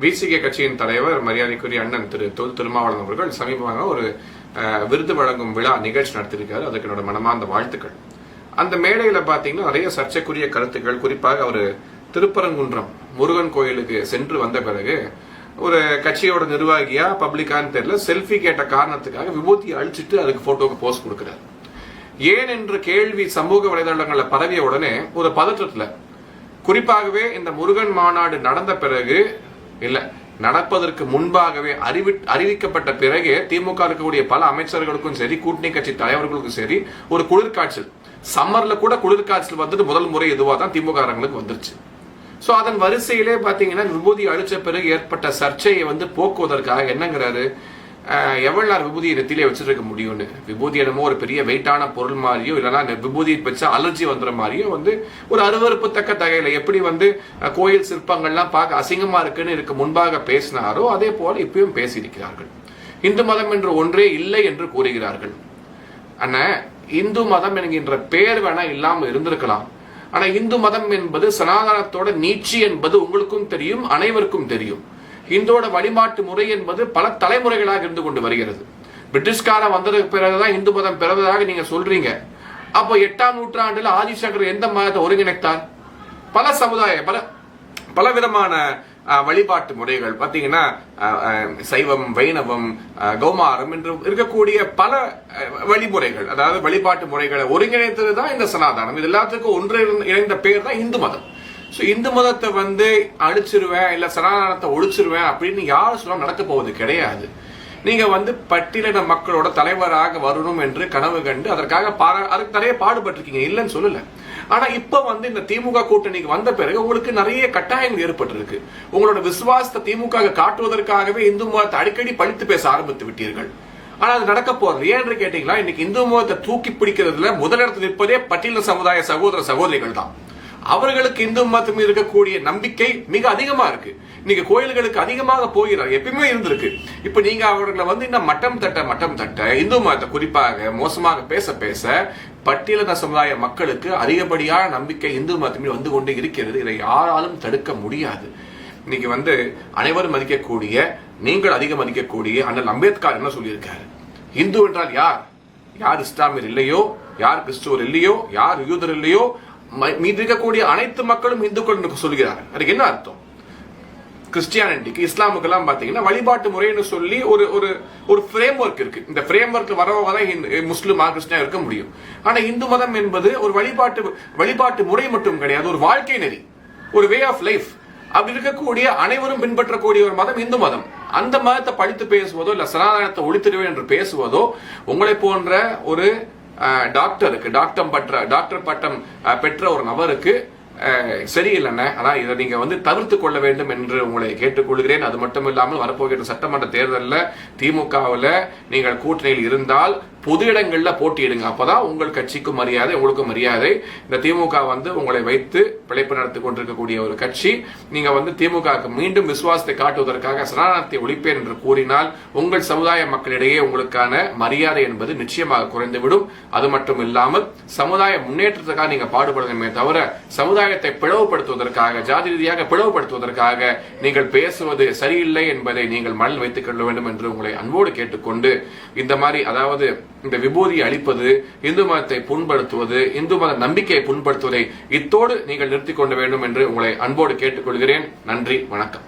VCK கட்சியின் தலைவர் மரியாதைக்குரிய அண்ணன் திரு தொல் திருமாவளவன் அவர்கள் சமீபமாக ஒரு விருது வழங்கும் விழா நிகழ்ச்சி நடத்திருக்காரு அதுக்கு என்னோட மனமார்ந்த வாழ்த்துக்கள். அந்த மேடையில பாத்தீங்கன்னா நிறைய சர்ச்சைக்குரிய கருத்துக்கள். குறிப்பாக அவர் திருப்பரங்குன்றம் முருகன் கோயிலுக்கு சென்று வந்த பிறகு ஒரு கட்சியோட நிர்வாகியா பப்ளிக்கான்னு தெரியல செல்ஃபி கேட்ட காரணத்துக்காக விபூதியை அழிச்சிட்டு அதுக்கு போட்டோக்கு போஸ்ட் கொடுக்கிறார். ஏன் என்ற கேள்வி சமூக வலைதளங்களில் பரவிய உடனே ஒரு பதற்றத்தில் குறிப்பாகவே இந்த முருகன் மாநாடு நடந்த பிறகு இல்ல நடப்பதற்கு முன்பாகவே அறிவி அறிவிக்கப்பட்ட பிறகே திமுக இருக்கக்கூடிய பல அமைச்சர்களுக்கும் சரி கூட்டணி கட்சி தலைவர்களுக்கும் சரி ஒரு குளிர்காய்ச்சல். சம்மர்ல கூட குளிர்காய்ச்சல் வந்துட்டு முதல் முறை இதுவாக தான் திமுகாரங்களுக்கு வந்துருச்சு. சோ அதன் வரிசையிலே பாத்தீங்கன்னா விபூதி அழிச்ச பிறகு ஏற்பட்ட சர்ச்சையை வந்து போக்குவதற்காக என்னங்கிறாரு? எவ்வளோ எவ்வளவு நேரம் விபூதியை நெத்திலே வச்சிருக்க முடியும்னு? விபூதி என்னமோ ஒரு பெரிய வெயிட்டான பொருள் மாதிரியோ இல்லைன்னா விபூதி வச்சா அலர்ஜி வந்துற மாதிரியோ வந்து ஒரு அருவறுப்புத்தக்க தகையில எப்படி வந்து கோயில் சிற்பங்கள்லாம் பார்க்க அசிங்கமா இருக்குன்னு இருக்கு முன்பாக பேசினாரோ அதே போல இப்பயும் பேசியிருக்கிறார்கள். இந்து மதம் என்று ஒன்றே இல்லை என்று கூறுகிறார்கள். அண்ணா இந்து மதம் என்கின்ற பெயர் வேணா இல்லாமல் இருந்திருக்கலாம். ஆனா இந்து மதம் என்பது சனாதனத்தோட நீட்சி என்பது உங்களுக்கும் தெரியும் அனைவருக்கும் தெரியும். இந்தோட வழிபாட்டு முறை என்பது பல தலைமுறைகளாக இருந்து கொண்டு வருகிறது. பிரிட்டிஷ்காரன் வந்ததுக்கு பிறகுதான் இந்து மதம் பிறந்ததாக நீங்க சொல்றீங்க. அப்போ எட்டாம் நூற்றாண்டுல ஆதிசங்கர் எந்த மதத்தை ஒருங்கிணைத்தார்? பல சமுதாய பல பலவிதமான அஹ், வழிபாட்டு முறைகள். பாத்தீங்கன்னா அஹ், அஹ், சைவம் வைணவம் அஹ், கௌமாரம் என்று இருக்கக்கூடிய பல அஹ், வழிமுறைகள். அதாவது வழிபாட்டு முறைகளை ஒருங்கிணைத்தது தான் இந்த சனாதனம். இது எல்லாத்துக்கும் ஒன்று இணைந்த பேர் தான் இந்து மதம். ஸோ இந்து மதத்தை வந்து அழிச்சிருவேன் இல்லை சனாதனத்தை ஒழிச்சிருவேன் அப்படின்னு யாரும் சொல்ல நடக்க போவது கிடையாது. நீங்க வந்து பட்டியலின மக்களோட தலைவராக வரணும் என்று கனவு கண்டு அதற்காக பாரா- அதுக்கு நிறைய பாடுபட்டிருக்கீங்க. இல்லைன்னு சொல்லல. ஆனால் இப்போ வந்து இந்த திமுக கூட்டணிக்கு வந்த பிறகு உங்களுக்கு நிறைய கட்டாயங்கள் ஏற்பட்டிருக்கு. உங்களோட விசுவாசத்தை திமுக காட்டுவதற்காகவே இந்து மதத்தை அடிக்கடி பழித்து பேச ஆரம்பித்து விட்டீர்கள். ஆனால் அது நடக்க போறது ஏன்னு கேட்டீங்களா? இன்னைக்கு இந்து மதத்தை தூக்கி பிடிக்கிறதுல முதலிடத்தில் நிற்பதே பட்டியல சமுதாய சகோதர சகோதரிகள் தான். அவர்களுக்கு இந்து மதத்து மீது இருக்கக்கூடிய நம்பிக்கை மிக அதிகமா இருக்கு. இன்னைக்கு கோயில்களுக்கு அதிகமாக போகிறார் எப்பயுமே இருந்திருக்கு. இப்ப நீங்க அவர்களை வந்து இன்னும் மட்டம் தட்ட மட்டம் தட்ட இந்து மதத்தை குறிப்பாக மோசமாக பேச பேச பட்டியலின சமுதாய மக்களுக்கு அதிகப்படியான நம்பிக்கை இந்து மதத்து மீது வந்து கொண்டே இருக்கிறது. இதை யாராலும் தடுக்க முடியாது. இன்னைக்கு வந்து அனைவரும் மதிக்கக்கூடிய நீங்கள் அதிகம் மதிக்கக்கூடிய அண்ணல் அம்பேத்கர் என்ன சொல்லியிருக்காரு? இந்து என்றால் யார்? யார் இஸ்லாமியர் இல்லையோ? யார் கிறிஸ்துவர் இல்லையோ? யார் யூதர் இல்லையோ? மீது இருக்கக்கூடிய அனைத்து மக்களும் இந்துக்கள் என்று சொல்கிறார் அதுக்கு என்ன அர்த்தம்? கிறிஸ்டியானிட்டிக்கு இஸ்லாமுக்கெல்லாம் பாத்தீங்கன்னா வழிபாட்டு முறைன்னு சொல்லி ஒரு ஒரு ஒரு ஃப்ரேம் ஒர்க் இருக்கு. இந்த ஃப்ரேம் ஒர்க் வரவங்க தான் முஸ்லிமா கிறிஸ்டியா இருக்க முடியும். ஆனா இந்து மதம் என்பது ஒரு வழிபாட்டு வழிபாட்டு முறை மட்டும் கிடையாது. ஒரு வாழ்க்கை நெறி. ஒரு வே ஆஃப் லைஃப் அப்படி இருக்கக்கூடிய அனைவரும் பின்பற்றக்கூடிய ஒரு மதம் இந்து மதம். அந்த மதத்தை படித்து பேசுவதோ இல்ல சனாதனத்தை ஒழித்திடுவேன் என்று பேசுவதோ உங்களை போன்ற ஒரு டாக்டருக்கு டாக்டர் பற்ற டாக்டர் பட்டம் பெற்ற ஒரு நபருக்கு அஹ், சரியில்லைண்ணே. அதான் இதை நீங்க வந்து தவிர்த்து கொள்ள வேண்டும் என்று உங்களை கேட்டுக்கொள்கிறேன். அது மட்டும் இல்லாமல் வரப்போகிற சட்டமன்ற தேர்தலில் திமுகவில் நீங்கள் கூட்டணியில் இருந்தால் பொது இடங்களில் போட்டியிடுங்க. அப்போதான் உங்கள் கட்சிக்கும் மரியாதை உங்களுக்கும் மரியாதை. இந்த திமுக வந்து உங்களை வைத்து பிழைப்பு நடத்தி கொண்டிருக்கக்கூடிய ஒரு கட்சி. நீங்க வந்து திமுகவுக்கு மீண்டும் விசுவாசத்தை காட்டுவதற்காக சனாதனத்தை ஒழிப்பேன் என்று கூறினால் உங்கள் சமுதாய மக்களிடையே உங்களுக்கான மரியாதை என்பது நிச்சயமாக குறைந்துவிடும். அது மட்டும் இல்லாமல் சமுதாய முன்னேற்றத்துக்காக நீங்க பாடுபடணுமே தவிர சமுதாயத்தை பிளவுபடுத்துவதற்காக ஜாதி ரீதியாக பிளவுபடுத்துவதற்காக நீங்கள் பேசுவது சரியில்லை என்பதை நீங்கள் மனதில் வைத்துக் கொள்ள வேண்டும் என்று உங்களை அன்போடு கேட்டுக்கொண்டு இந்த மாதிரி அதாவது இந்த விபூதி அளிப்பது இந்து மதத்தை புண்படுத்துவது இந்து மத நம்பிக்கையை புண்படுத்துவதை இத்தோடு நீங்கள் நிறுத்திக் கொள்ள வேண்டும் என்று உங்களை அன்போடு கேட்டுக்கொள்கிறேன். நன்றி வணக்கம்.